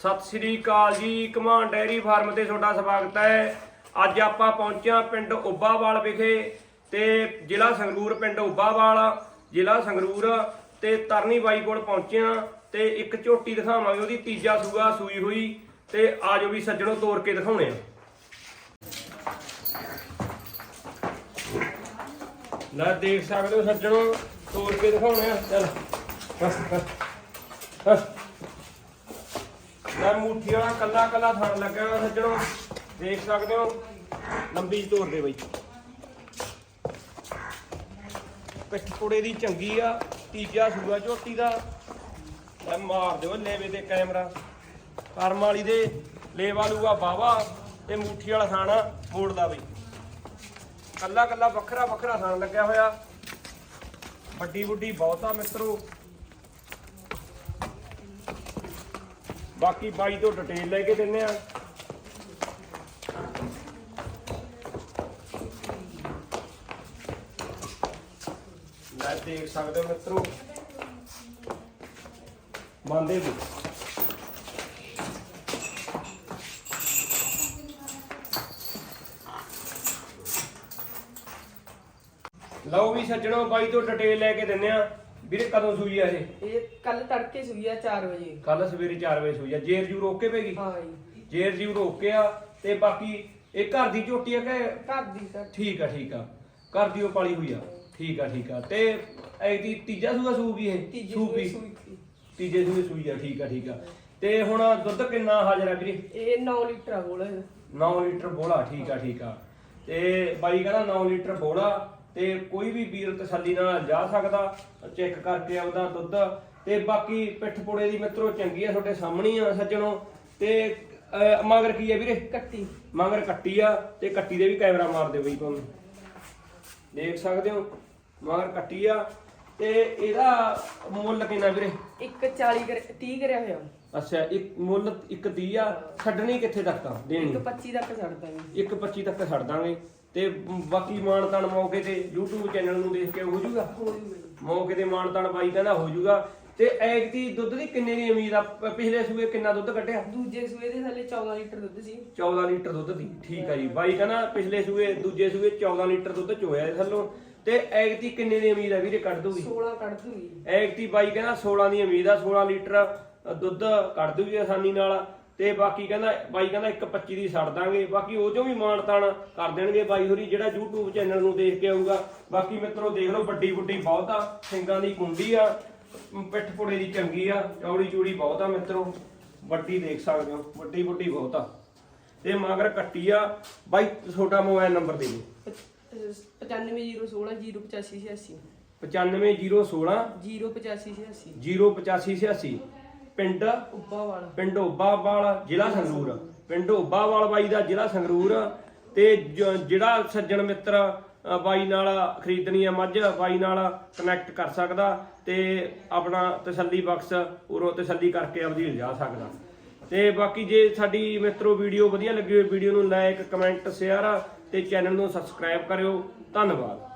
ਸਤਿ ਸ੍ਰੀ ਅਕਾਲ ਜੀ ਕਮਾਨ dairy farm ਤੇ ਤੁਹਾਡਾ ਸਵਾਗਤ ਹੈ। ਅੱਜ ਆਪਾਂ ਪਹੁੰਚਿਆ ਪਿੰਡ ਉੱਬਾਵਾਲ ਵਿਖੇ ਤੇ ਜ਼ਿਲ੍ਹਾ ਸੰਗਰੂਰ, ਪਿੰਡ ਉੱਬਾਵਾਲ, ਜ਼ਿਲ੍ਹਾ ਸੰਗਰੂਰ ਤੇ ਤਰਨੀ ਬਾਈ ਕੋਲ ਪਹੁੰਚਿਆ ਤੇ ਇੱਕ ਝੋਟੀ ਦਿਖਾਵਾਂਗੇ, ਉਹਦੀ ਤੀਜਾ ਸੂਆ ਸੂਈ ਹੋਈ ਤੇ ਆਜੋ ਵੀ ਸੱਜਣੋਂ ਤੋੜ ਕੇ ਦਿਖਾਉਣੇ ਆ। ਲੈ ਦੇਖ ਸਕਦੇ ਹੋ ਸੱਜਣੋਂ ਤੋੜ ਕੇ ਦਿਖਾਉਣੇ ਆ, ਚੱਲ। ਬਸ ਬਸ ਬਸ। ਲੈ ਮੁੱਠੀ ਵਾਲਾ ਕੱਲਾ ਕੱਲਾ ਥਣ ਲੱਗਾ ਹੋਇਆ ਸੱਜਣੋ। ਦੇਖ ਸਕਦੇ ਹੋ, ਲੰਬੀ ਤੋਰ ਦੇ ਬਈ। ਪਿੱਠ ਦੀ ਚੰਗੀ ਆ, ਤੀਜਾ ਸੂਆ ਝੋਟੀ ਦਾ। ਲੈ ਮਾਰ ਦਿਓ ਲੇਵੇ ਤੇ ਕੈਮਰਾ। ਕਰਮ ਵਾਲੀ ਦੇ ਲੇਵਾ ਲੂਆ ਬਾਵਾ ਤੇ ਮੁੱਠੀ ਵਾਲਾ ਥਾਣਾ ਮੋੜਦਾ ਬਈ। ਕੱਲਾ ਕੱਲਾ ਵੱਖਰਾ ਵੱਖਰਾ ਥਣ ਲੱਗਿਆ ਹੋਇਆ। ਵੱਡੀ ਵੱਡੀ ਬਹੁਤਾ ਮਿੱਤਰੋ। ਬਾਕੀ ਬਾਈ ਤੋਂ ਡਿਟੇਲ ਲੈ ਕੇ ਦਿੰਨੇ ਆ। ਲੈ ਦੇਖ ਸਕਦੇ ਹੋ ਮਿੱਤਰੋ। ਮੰਨਦੇ ਵੀ ਲਓ ਵੀ ਸੱਜਣੋ, ਬਾਈ ਤੋਂ ਡਿਟੇਲ ਲੈ ਕੇ ਦਿੰਨੇ ਆ। ਵੀਰੇ ਕਦੋਂ ਸੂਈ ਆ ਇਹ? ਇਹ ਕੱਲ ਤੜਕੇ ਸੂਈ ਆ 4 ਵਜੇ। ਕੱਲ ਸਵੇਰੇ 4 ਵਜੇ ਸੂਈ ਆ। ਜੇਰ ਜੂ ਰੋਕ ਕੇ ਪੈਗੀ ਹਾਂ ਜੀ। ਜੇਰ ਜੂ ਰੋਕ ਕੇ ਆ ਤੇ ਬਾਕੀ ਇਹ ਘਰ ਦੀ ਝੋਟੀ ਆ ਕਿ ਘਰ ਦੀ ਸਰ। ਠੀਕ ਆ ਠੀਕ ਆ। ਘਰ ਦੀ ਉਹ ਪਾਲੀ ਹੋਈ ਆ। ਠੀਕ ਆ ਠੀਕ ਆ। ਤੇ ਐਦੀ ਤੀਜਾ ਸੂਆ ਸੂਗੀ ਇਹ? ਤੀਜੀ ਸੂਪੀ ਸੂਈ ਸੂਈ ਸੀ। ਤੀਜੇ ਸੂਏ ਸੂਈ ਆ ਠੀਕ ਆ ਠੀਕ ਆ। ਤੇ ਹੁਣ ਦੁੱਧ ਕਿੰਨਾ ਹਾਜ਼ਰ ਆ ਵੀਰੇ? ਇਹ 9 ਲੀਟਰ ਆ ਬੋਲ। 9 ਲੀਟਰ ਬੋਲਾ ਠੀਕ ਆ ਠੀਕ ਆ। ਤੇ ਬਾਈ ਕਹਿੰਦਾ 9 ਲੀਟਰ ਬੋਲਾ ਤੇ ਕੋਈ ਵੀ ਵੀਰ ਤਸੱਲੀ ਨਾਲ ਜਾ ਸਕਦਾ ਚੈੱਕ ਕਰਕੇ ਆਪਦਾ ਦੁੱਧ। ਤੇ ਬਾਕੀ ਪਿੱਠ ਪੁੜੇ ਦੀ ਮਿੱਤਰੋ ਚੰਗੀ ਆ ਤੁਹਾਡੇ ਸਾਹਮਣੇ ਆ ਸੱਜਣੋ। ਤੇ ਅਹ, ਮਗਰ ਕੀ ਆ ਵੀਰੇ? ਕੱਟੀ। ਮਗਰ ਕੱਟੀ ਆ ਤੇ ਕੱਟੀ ਦੇ ਵੀ ਕੈਮਰਾ ਮਾਰ ਦਿਓ ਬਈ ਤੁਹਾਨੂੰ। ਦੇਖ ਸਕਦੇ ਹੋ ਮਗਰ ਕੱਟੀ ਆ। ਤੇ ਇਹਦਾ ਮੁੱਲ ਕਿੰਨਾ ਵੀਰੇ? ਇੱਕ 40 ਕਰ 30 ਕਰਿਆ ਹੋਇਆ। ਅੱਛਾ ਇੱਕ ਮੁੱਲ ਇੱਕ 30 ਆ ਛੱਡਣੀ ਕਿੱਥੇ ਤੱਕ ਆ? ਦੇਣੀ। ਇੱਕ 25 ਤੱਕ ਛੱਡ ਦਾਂਗੇ। ਇੱਕ 25 ਤੱਕ ਛੱਡ ਦਾਂਗੇ। ਤੇ ਬਾਕੀ ਮਾਨਤਾਨ ਮੌਕੇ ਤੇ YouTube ਚੈਨਲ ਨੂੰ ਦੇਖ ਕੇ ਹੋ ਜਾਊਗਾ ਹੋ ਜੂ ਮੈਨੂੰ ਮੌਕੇ ਤੇ ਮਾਨਤਾਨ ਬਾਈ ਕਹਿੰਦਾ ਹੋ ਜਾਊਗਾ ਤੇ ਐਗ ਦੀ ਦੁੱਧ ਦੀ ਕਿੰਨੇ ਦੀ ਉਮੀਦ ਆ? ਪ- ਪਿਛਲੇ ਸੂਏ ਕਿੰਨਾ ਦੁੱਧ ਕੱਢਿਆ? ਦੂਜੇ ਸੂਏ ਦੇ ਥੱਲੇ 14 ਲੀਟਰ ਦੁੱਧ ਸੀ। 14 ਲੀਟਰ ਦੁੱਧ ਦੀ। ਠੀਕ ਆ ਜੀ। ਬਾਈ ਕਹਿੰਦਾ ਪਿਛਲੇ ਸੂਏ ਦੂਜੇ ਸੂਏ 14 ਲੀਟਰ ਦੁੱਧ ਚੋਇਆ ਇਹ ਥੱਲੋਂ। ਤੇ ਐਗ ਦੀ ਕਿੰਨੇ ਦੀ ਉਮੀਦ ਆ ਵੀਰੇ ਕੱਢ ਦੂਗੀ? 16 ਕੱਢ ਦੂਗੀ। ਐਗ ਦੀ ਬਾਈ ਕਹਿੰਦਾ 16 ਦੀ ਉਮੀਦ ਆ 16 ਲੀਟਰ ਦੁੱਧ ਕੱਢ ਦੂਗੀ ਆਸਾਨੀ ਨਾਲ। ਤੇ ਬਾਕੀ ਕਹਿੰਦਾ ਬਾਈ ਕਹਿੰਦਾ ਇੱਕ 25 ਦੀ ਛੱਡ ਦਾਂਗੇ। ਬਾਕੀ ਉਹ ਚੋਂ ਵੀ ਮਾਨਤਾਨ ਕਰ ਦੇਣਗੇ ਬਾਈ ਹੋਰੀ ਜਿਹੜਾ YouTube ਚੈਨਲ ਨੂੰ ਦੇਖ ਕੇ ਆਊਗਾ। ਬਾਕੀ ਮਿੱਤਰੋ ਦੇਖ ਲਓ ਵੱਡੀ ਵੱਡੀ ਬਹੁਤ ਆ ਸਿੰਗਾਂ ਦੀ ਕੁੰਡੀ ਆ ਪਿੱਠ ਪੁੜੇ ਦੀ ਚੰਗੀ ਆ ਚੌੜੀ ਚੂੜੀ ਬਹੁਤ ਆ ਮਿੱਤਰੋ। ਵੱਡੀ ਦੇਖ ਸਕਦੇ ਹੋ ਵੱਡੀ ਵੱਡੀ ਬਹੁਤ ਆ। ਤੇ ਮਗਰ ਕੱਟੀ ਆ ਬਾਈ ਤੁਹਾਡਾ ਮੋਬਾਈਲ ਨੰਬਰ ਦੇ ਦਿਓ। 9501600586 95016 08586 08586 ਪਿੰਡ ਉੱਬਾ ਵਾਲਾ ਪਿੰਡ ਓਬਾਵਾਲ ਜ਼ਿਲ੍ਹਾ ਸੰਗਰੂਰ। ਪਿੰਡ ਓਬਾਵਾਲ ਬਾਈ ਦਾ ਜ਼ਿਲ੍ਹਾ ਸੰਗਰੂਰ। ਤੇ ਜ- ਜਿਹੜਾ ਸੱਜਣ ਮਿੱਤਰ ਅ, ਬਾਈ ਨਾਲ ਖਰੀਦਣੀ ਆ ਮੱਝ ਬਾਈ ਨਾਲ ਕਨੈਕਟ ਕਰ ਸਕਦਾ ਤੇ ਆਪਣਾ ਤਸੱਲੀ ਬਖਸ਼ ਉਰੋਂ ਤਸੱਲੀ ਕਰਕੇ ਆਪਦੀ ਲਿਜਾ ਸਕਦਾ। ਤੇ ਬਾਕੀ ਜੇ ਸਾਡੀ ਮਿੱਤਰੋ ਵੀਡੀਓ ਵਧੀਆ ਲੱਗੀ ਹੋਈ ਵੀਡੀਓ ਨੂੰ ਲਾਈਕ ਕਮੈਂਟ ਸ਼ੇਅਰ ਤੇ ਚੈਨਲ ਨੂੰ ਸਬਸਕ੍ਰਾਈਬ ਕਰਿਓ। ਧੰਨਵਾਦ।